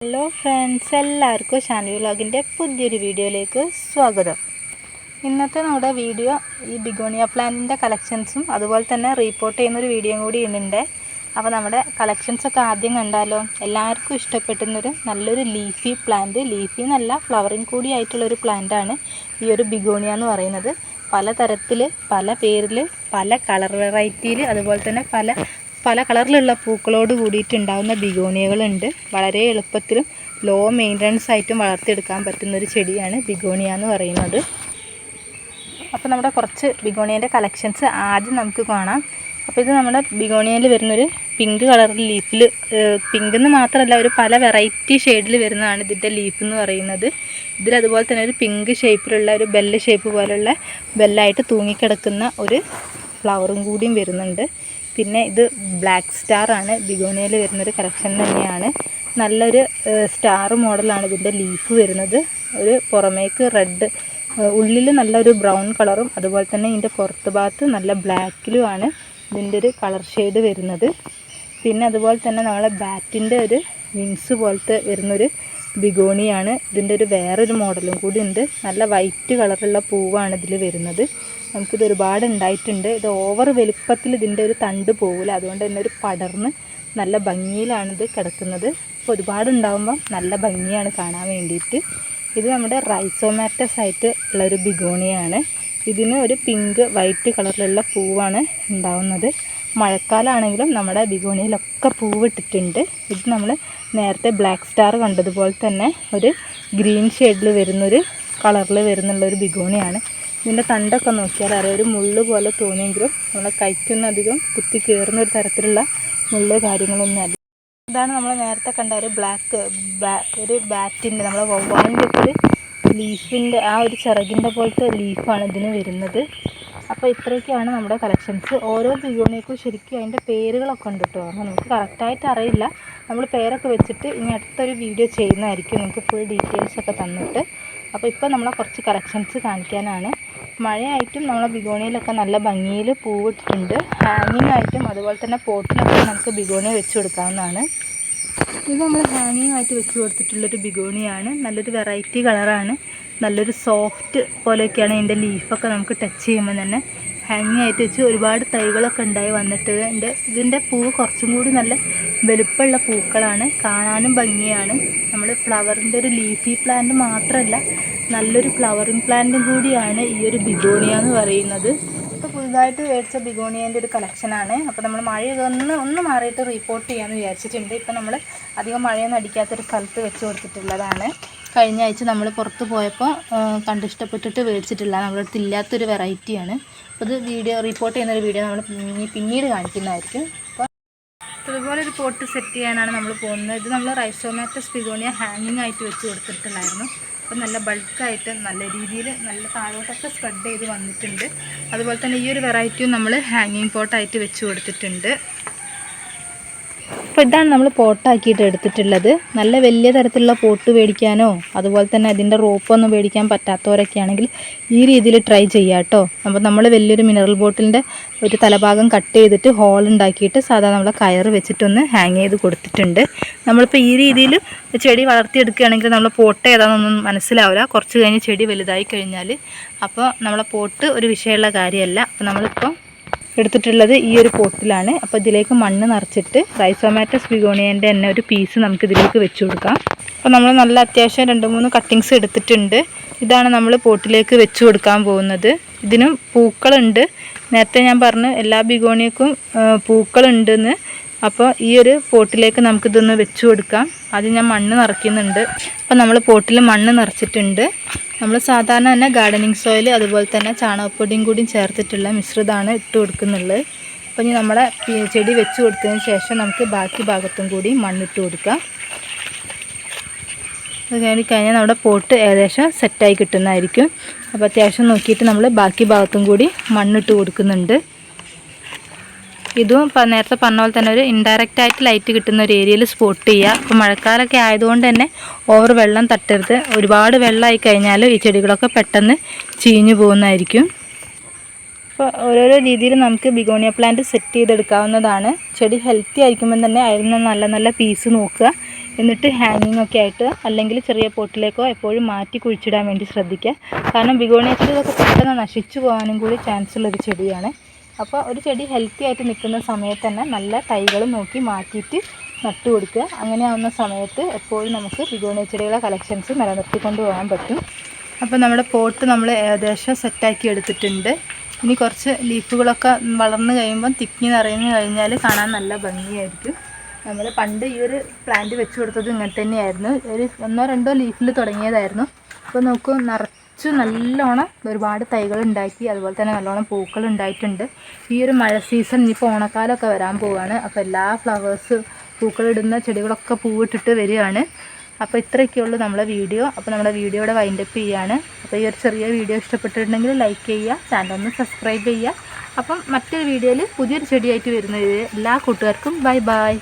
Hello friends എല്ലാവർക്കും ഷാനി വ്ലോഗിന്റെ പുതിയൊരു വീഡിയോയിലേക്ക് സ്വാഗതം. ഇന്നത്തെ നമ്മുടെ വീഡിയോ ഈ ബിഗോണിയ പ്ലാന്റിന്റെ കളക്ഷൻസും അതുപോലെ തന്നെ റീപ്പോർട്ട് ചെയ്യുന്നൊരു വീഡിയോയും കൂടി ഉണ്ട് അപ്പോൾ നമ്മുടെ കളക്ഷൻസൊക്കെ ആദ്യം കണ്ടാലോ? എല്ലാവർക്കും ഇഷ്ടപ്പെട്ടുന്നൊരു നല്ലൊരു ലീഫി പ്ലാന്റ് ലീഫി എന്നല്ല ഫ്ലവറിങ് കൂടി ആയിട്ടുള്ളൊരു പ്ലാന്റാണ് ഈ ഒരു ബിഗോണിയ എന്ന് പറയുന്നത്. പല തരത്തിൽ പല പേരിൽ പല കളർ വെറൈറ്റിയിൽ അതുപോലെ തന്നെ പല പല കളറിലുള്ള പൂക്കളോട് കൂടിയിട്ടുണ്ടാകുന്ന ബിഗോണിയകളുണ്ട്. വളരെ എളുപ്പത്തിലും ലോ മെയിന്റനൻസ് ആയിട്ടും വളർത്തിയെടുക്കാൻ പറ്റുന്ന ഒരു ചെടിയാണ് ബിഗോണിയ എന്ന് പറയുന്നത്. അപ്പോൾ നമ്മുടെ കുറച്ച് ബിഗോണിയന്റെ കളക്ഷൻസ് ആദ്യം നമുക്ക് കാണാം. അപ്പോൾ ഇത് നമ്മുടെ ബിഗോണിയയിൽ വരുന്നൊരു പിങ്ക് കളർ ലീഫിൽ പിങ്ക് എന്ന് മാത്രമല്ല ഒരു പല വെറൈറ്റി ഷെയ്ഡിൽ വരുന്നതാണ് ഇതിന്റെ ലീഫ് എന്ന് പറയുന്നത്. ഇതിൽ അതുപോലെ തന്നെ ഒരു പിങ്ക് ഷേപ്പിലുള്ള ഒരു ബെല്ല് ഷേപ്പ് പോലുള്ള ബെല്ലായിട്ട് തൂങ്ങിക്കിടക്കുന്ന ഒരു ഫ്ലവറും കൂടിയും വരുന്നുണ്ട്. പിന്നെ ഇത് ബ്ലാക്ക് സ്റ്റാർ ആണ്. ബിഗോണിയയിൽ വരുന്നൊരു കളക്ഷൻ തന്നെയാണ്. നല്ലൊരു സ്റ്റാർ മോഡലാണ് ഇതിന്റെ ലീഫ് വരുന്നത്. ഒരു പുറമേക്ക് റെഡ് ഉള്ളിൽ നല്ലൊരു ബ്രൗൺ കളറും അതുപോലെ തന്നെ ഇതിന്റെ പുറത്ത് ഭാഗത്ത് നല്ല ബ്ലാക്കിലുമാണ് ഇതിന്റെ ഒരു കളർ ഷെയ്ഡ് വരുന്നത്. പിന്നെ അതുപോലെ തന്നെ നമ്മളെ ബാറ്റിന്റെ ഒരു വിങ്സ് പോലത്തെ വരുന്നൊരു ബിഗോണിയാണ്. ഇതിന്റെ ഒരു വേറൊരു മോഡലും കൂടി ഉണ്ട്. നല്ല വൈറ്റ് കളറുള്ള പൂവാണ് ഇതിൽ വരുന്നത്. നമുക്കിത് ഒരുപാട് ഉണ്ടായിട്ടുണ്ട്. ഇത് ഓവർ വലുപ്പത്തിൽ ഇതിന്റെ ഒരു തണ്ട് പോകില്ല അതുകൊണ്ട് തന്നെ ഒരു പടർന്ന് നല്ല ഭംഗിയിലാണിത് കിടക്കുന്നത്. അപ്പോൾ ഒരുപാട് ഉണ്ടാകുമ്പം നല്ല ഭംഗിയാണ് കാണാൻ വേണ്ടിയിട്ട്. ഇത് നമ്മുടെ റൈസോമാറ്റസ് ആയിട്ട് ഉള്ളൊരു ബിഗോണിയാണ്. ഇതിന് ഒരു പിങ്ക് വൈറ്റ് കളറിലുള്ള പൂവാണ് ഉണ്ടാവുന്നത്. മഴക്കാലമാണെങ്കിലും നമ്മുടെ ബിഗോണിയിലൊക്കെ പൂവിട്ടിട്ടുണ്ട്. ഇത് നമ്മൾ നേരത്തെ ബ്ലാക്ക് സ്റ്റാർ കണ്ടതുപോലെ തന്നെ ഒരു ഗ്രീൻ ഷെയ്ഡിൽ വരുന്നൊരു കളറിൽ വരുന്നുള്ളൊരു ബിഗോണിയാണ്. ഇതിന്റെ തണ്ടൊക്കെ നോക്കിയാൽ അറിയാം ഒരു മുള്ള് പോലെ തോന്നിയെങ്കിലും നമ്മളെ കൈക്കൊന്നും അധികം കുത്തി കയറുന്ന ഒരു തരത്തിലുള്ള മുള്ള് കാര്യങ്ങളൊന്നും അല്ല. ഇതാണ് നമ്മൾ നേരത്തെ കണ്ട ഒരു ബ്ലാക്ക് ഒരു ബാറ്റിന്റെ നമ്മളെ വവ്വാലിന്റെ ഒരു ലീഫിന്റെ ആ ഒരു ചിറകിന്റെ പോലത്തെ ലീഫാണ് ഇതിന് വരുന്നത്. അപ്പോൾ ഇത്രയൊക്കെയാണ് നമ്മുടെ കളക്ഷൻസ് ഓരോ ബിഗോണിയക്കും ശരിക്കും അതിന്റെ പേരുകളൊക്കെ ഉണ്ട് കേട്ടോ അപ്പോൾ നമുക്ക് കറക്റ്റായിട്ട് അറിയില്ല. നമ്മൾ പേരൊക്കെ വെച്ചിട്ട് ഇനി അടുത്തൊരു വീഡിയോ ചെയ്യുന്നതായിരിക്കും നമുക്ക് ഫുൾ ഡീറ്റെയിൽസ് ഒക്കെ തന്നിട്ട്. അപ്പോൾ ഇപ്പോൾ നമ്മളെ കുറച്ച് കളക്ഷൻസ് കാണിക്കാനാണ്. മഴയായിട്ടും നമ്മളെ ബിഗോണിയിലൊക്കെ നല്ല ഭംഗിയിൽ പൂവിട്ടിട്ടുണ്ട്. ഹാങ്ങിങ് ആയിട്ടും അതുപോലെ തന്നെ പോട്ടിലൊക്കെ നമുക്ക് ബിഗോണിയ വെച്ച് കൊടുക്കാവുന്നതാണ്. ഇത് നമ്മൾ ഹാങ്ങിങ് ആയിട്ട് വെച്ച് കൊടുത്തിട്ടുള്ളൊരു ബിഗോണിയാണ്. നല്ലൊരു വെറൈറ്റി കളറാണ് നല്ലൊരു സോഫ്റ്റ് പോലെയൊക്കെയാണ് ഇതിന്റെ ലീഫൊക്കെ നമുക്ക് ടച്ച് ചെയ്യുമ്പോൾ തന്നെ. ഹാങ്ങിങ് ആയിട്ട് വെച്ച് ഒരുപാട് തൈകളൊക്കെ ഉണ്ടായി വന്നിട്ട് എന്റെ ഇതിന്റെ പൂവ് കുറച്ചും കൂടി നല്ല വലുപ്പമുള്ള പൂക്കളാണ്. കാണാനും ഭംഗിയാണ്. നമ്മൾ ഫ്ലവറിന്റെ ഒരു ലീഫി പ്ലാന്റ് മാത്രമല്ല നല്ലൊരു ഫ്ലവറിങ് പ്ലാന്റും കൂടിയാണ് ഈ ഒരു ബിഗോണിയ എന്ന് പറയുന്നത്. ഇപ്പോൾ പുതുതായിട്ട് മേടിച്ച ബിഗോണിയേന്റെ ഒരു കളക്ഷനാണ് അപ്പോൾ നമ്മൾ മഴ ഒന്ന് ഒന്ന് മാറിയിട്ട് റിപ്പോർട്ട് ചെയ്യാമെന്ന് വിചാരിച്ചിട്ടുണ്ട്. ഇപ്പോൾ നമ്മൾ അധികം മഴയൊന്നും അടിക്കാത്തൊരു സ്ഥലത്ത് വെച്ച് കൊടുത്തിട്ടുള്ളതാണ്. കഴിഞ്ഞ ആഴ്ച നമ്മൾ പുറത്ത് പോയപ്പോൾ കണ്ടിഷ്ടപ്പെട്ടിട്ട് മേടിച്ചിട്ടില്ല. നമ്മുടെ അടുത്ത് ഇല്ലാത്തൊരു വെറൈറ്റിയാണ് അപ്പോൾ ഇത് വീഡിയോ റിപ്പോർട്ട് ചെയ്യുന്നൊരു വീഡിയോ നമ്മൾ പിന്നീട് കാണിക്കുന്നതായിരിക്കും. അപ്പോൾ അതുപോലെ ഒരു പോട്ട് സെറ്റ് ചെയ്യാനാണ് നമ്മൾ പോകുന്നത്. ഇത് നമ്മൾ റൈസോമാറ്റസ് പിഗോണിയ ഹാങ്ങിങ് ആയിട്ട് വെച്ച് കൊടുത്തിട്ടുണ്ടായിരുന്നു. അപ്പോൾ നല്ല ബൾക്കായിട്ട് നല്ല രീതിയിൽ നല്ല താഴോട്ടൊക്കെ സ്പ്രെഡ് ചെയ്ത് വന്നിട്ടുണ്ട്. അതുപോലെ തന്നെ ഈ ഒരു വെറൈറ്റിയും നമ്മൾ ഹാങ്ങിങ് പോട്ടായിട്ട് വെച്ച് കൊടുത്തിട്ടുണ്ട്. ഇതാണ് നമ്മൾ പോട്ടാക്കിയിട്ട് എടുത്തിട്ടുള്ളത്. നല്ല വലിയ തരത്തിലുള്ള പോട്ട് മേടിക്കാനോ അതുപോലെ തന്നെ അതിന്റെ റോപ്പൊന്നും മേടിക്കാൻ പറ്റാത്തവരൊക്കെ ആണെങ്കിൽ ഈ രീതിയിൽ ട്രൈ ചെയ്യാം കേട്ടോ. അപ്പോൾ നമ്മൾ വലിയൊരു മിനറൽ ബോട്ടിലിന്റെ ഒരു തലഭാഗം കട്ട് ചെയ്തിട്ട് ഹോൾ ഉണ്ടാക്കിയിട്ട് സാധാരണ നമ്മൾ കയർ വെച്ചിട്ടൊന്ന് ഹാങ് ചെയ്ത് കൊടുത്തിട്ടുണ്ട്. നമ്മളിപ്പോൾ ഈ രീതിയിൽ ചെടി വളർത്തിയെടുക്കുകയാണെങ്കിൽ നമ്മൾ പോട്ട് ഏതാണെന്നൊന്നും മനസ്സിലാവില്ല. കുറച്ച് കഴിഞ്ഞ് ചെടി വലുതായി കഴിഞ്ഞാൽ അപ്പോൾ നമ്മളെ പോട്ട് ഒരു വിഷയമുള്ള കാര്യമല്ല. അപ്പോൾ നമ്മളിപ്പോൾ എടുത്തിട്ടുള്ളത് ഈ ഒരു പോട്ടിലാണ്. അപ്പോൾ ഇതിലേക്ക് മണ്ണ് നിറച്ചിട്ട് റൈസോമാറ്റസ് ബിഗോണിയന്റെ തന്നെ ഒരു പീസ് നമുക്ക് ഇതിലേക്ക് വെച്ച് കൊടുക്കാം. അപ്പോൾ നമ്മൾ നല്ല അത്യാവശ്യം രണ്ട് മൂന്ന് കട്ടിങ്സ് എടുത്തിട്ടുണ്ട്. ഇതാണ് നമ്മൾ പോട്ടിലേക്ക് വെച്ച് കൊടുക്കാൻ പോകുന്നത്. ഇതിനും പൂക്കളുണ്ട്. നേരത്തെ ഞാൻ പറഞ്ഞു എല്ലാ ബിഗോണിയക്കും പൂക്കളുണ്ടെന്ന്. അപ്പോൾ ഈ ഒരു പോട്ടിലേക്ക് നമുക്കിതൊന്ന് വെച്ച് കൊടുക്കാം. ആദ്യം ഞാൻ മണ്ണ് നിറയ്ക്കുന്നുണ്ട്. അപ്പോൾ നമ്മൾ പോട്ടിൽ മണ്ണ് നിറച്ചിട്ടുണ്ട്. നമ്മൾ സാധാരണ തന്നെ ഗാർഡനിങ് സോയിൽ അതുപോലെ തന്നെ ചാണകപ്പൊടിയും കൂടി ചേർത്തിട്ടുള്ള മിശ്രിതമാണ് ഇട്ട് കൊടുക്കുന്നുള്ളത് അപ്പോൾ ഇനി നമ്മുടെ ചെടി വെച്ച് കൊടുത്തതിന് ശേഷം നമുക്ക് ബാക്കി ഭാഗത്തും കൂടി മണ്ണിട്ട് കൊടുക്കാം. അത് കഴിഞ്ഞ് കഴിഞ്ഞാൽ നമ്മുടെ പോട്ട് ഏകദേശം സെറ്റായി കിട്ടുന്നതായിരിക്കും. അപ്പോൾ അത്യാവശ്യം നോക്കിയിട്ട് നമ്മൾ ബാക്കി ഭാഗത്തും കൂടി മണ്ണിട്ട് കൊടുക്കുന്നുണ്ട്. ഇതും നേരത്തെ പറഞ്ഞ പോലെ തന്നെ ഒരു ഇൻഡയറക്റ്റ് ആയിട്ട് ലൈറ്റ് കിട്ടുന്ന ഒരു ഏരിയയിൽ സ്പോട്ട് ചെയ്യുക അപ്പോൾ മഴക്കാലമൊക്കെ ആയതുകൊണ്ട് തന്നെ ഓവർ വെള്ളം തട്ടരുത്. ഒരുപാട് വെള്ളമായി കഴിഞ്ഞാൽ ഈ ചെടികളൊക്കെ പെട്ടെന്ന് ചീഞ്ഞു പോകുന്നതായിരിക്കും. അപ്പോൾ ഓരോരോ രീതിയിൽ നമുക്ക് ബിഗോണിയ പ്ലാന്റ് സെറ്റ് ചെയ്തെടുക്കാവുന്നതാണ്. ചെടി ഹെൽത്തി ആയിരിക്കുമ്പോൾ തന്നെ അതിൽ നിന്ന് നല്ല നല്ല പീസ് നോക്കുക. എന്നിട്ട് ഹാങ്ങിങ് ഒക്കെ ആയിട്ട് അല്ലെങ്കിൽ ചെറിയ പോട്ടിലേക്കോ എപ്പോഴും മാറ്റി കുഴിച്ചിടാൻ വേണ്ടി ശ്രദ്ധിക്കുക. കാരണം ബിഗോണിയ ചെടി ഇതൊക്കെ പെട്ടെന്ന് നശിച്ചു പോകാനും കൂടി ചാൻസ് ഉള്ളൊരു ചെടിയാണ്. അപ്പോൾ ഒരു ചെടി ഹെൽത്തി ആയിട്ട് നിൽക്കുന്ന സമയത്ത് തന്നെ നല്ല തൈകൾ നോക്കി മാറ്റിയിട്ട് നട്ടു കൊടുക്കുക. അങ്ങനെ ആവുന്ന സമയത്ത് എപ്പോഴും നമുക്ക് ബിഗോണിയ ചെടികളെ കളക്ഷൻസ് നിലനിർത്തിക്കൊണ്ട് പോകാൻ പറ്റും. അപ്പോൾ നമ്മുടെ പോട്ട് നമ്മൾ ഏകദേശം സെറ്റാക്കി എടുത്തിട്ടുണ്ട്. ഇനി കുറച്ച് ലീഫുകളൊക്കെ വളർന്നു കഴിയുമ്പം തിക്കി നിറഞ്ഞു കഴിഞ്ഞാൽ കാണാൻ നല്ല ഭംഗിയായിരിക്കും. നമ്മൾ പണ്ട് ഈ ഒരു പ്ലാന്റ് വെച്ച് കൊടുത്തത് ഇങ്ങനെ തന്നെയായിരുന്നു. ഒരു ഒന്നോ രണ്ടോ ലീഫിൽ തുടങ്ങിയതായിരുന്നു. അപ്പോൾ നോക്കൂ നിറച്ച് നല്ലോണം ഒരുപാട് തൈകൾ ഉണ്ടാക്കി അതുപോലെ തന്നെ നല്ലോണം പൂക്കൾ ഉണ്ടായിട്ടുണ്ട്. ഈ ഒരു മഴ സീസൺ ഇനിയിപ്പോൾ ഓണക്കാലമൊക്കെ വരാൻ പോവുകയാണ് അപ്പോൾ എല്ലാ ഫ്ലവേഴ്സ് പൂക്കളിടുന്ന ചെടികളൊക്കെ പൂവിട്ടിട്ട് വരികയാണ്. അപ്പോൾ ഇത്രയൊക്കെയുള്ളൂ നമ്മളെ വീഡിയോ. അപ്പോൾ നമ്മുടെ വീഡിയോയുടെ വൈൻഡപ്പ് ചെയ്യാണ്. അപ്പോൾ ഈ ഒരു ചെറിയ വീഡിയോ ഇഷ്ടപ്പെട്ടിട്ടുണ്ടെങ്കിൽ ലൈക്ക് ചെയ്യുക ചാനൽ ഒന്ന് സബ്സ്ക്രൈബ് ചെയ്യുക. അപ്പം മറ്റൊരു വീഡിയോയിൽ പുതിയൊരു ചെടിയായിട്ട് വരുന്നത് എല്ലാ കൂട്ടുകാർക്കും ബൈ ബൈ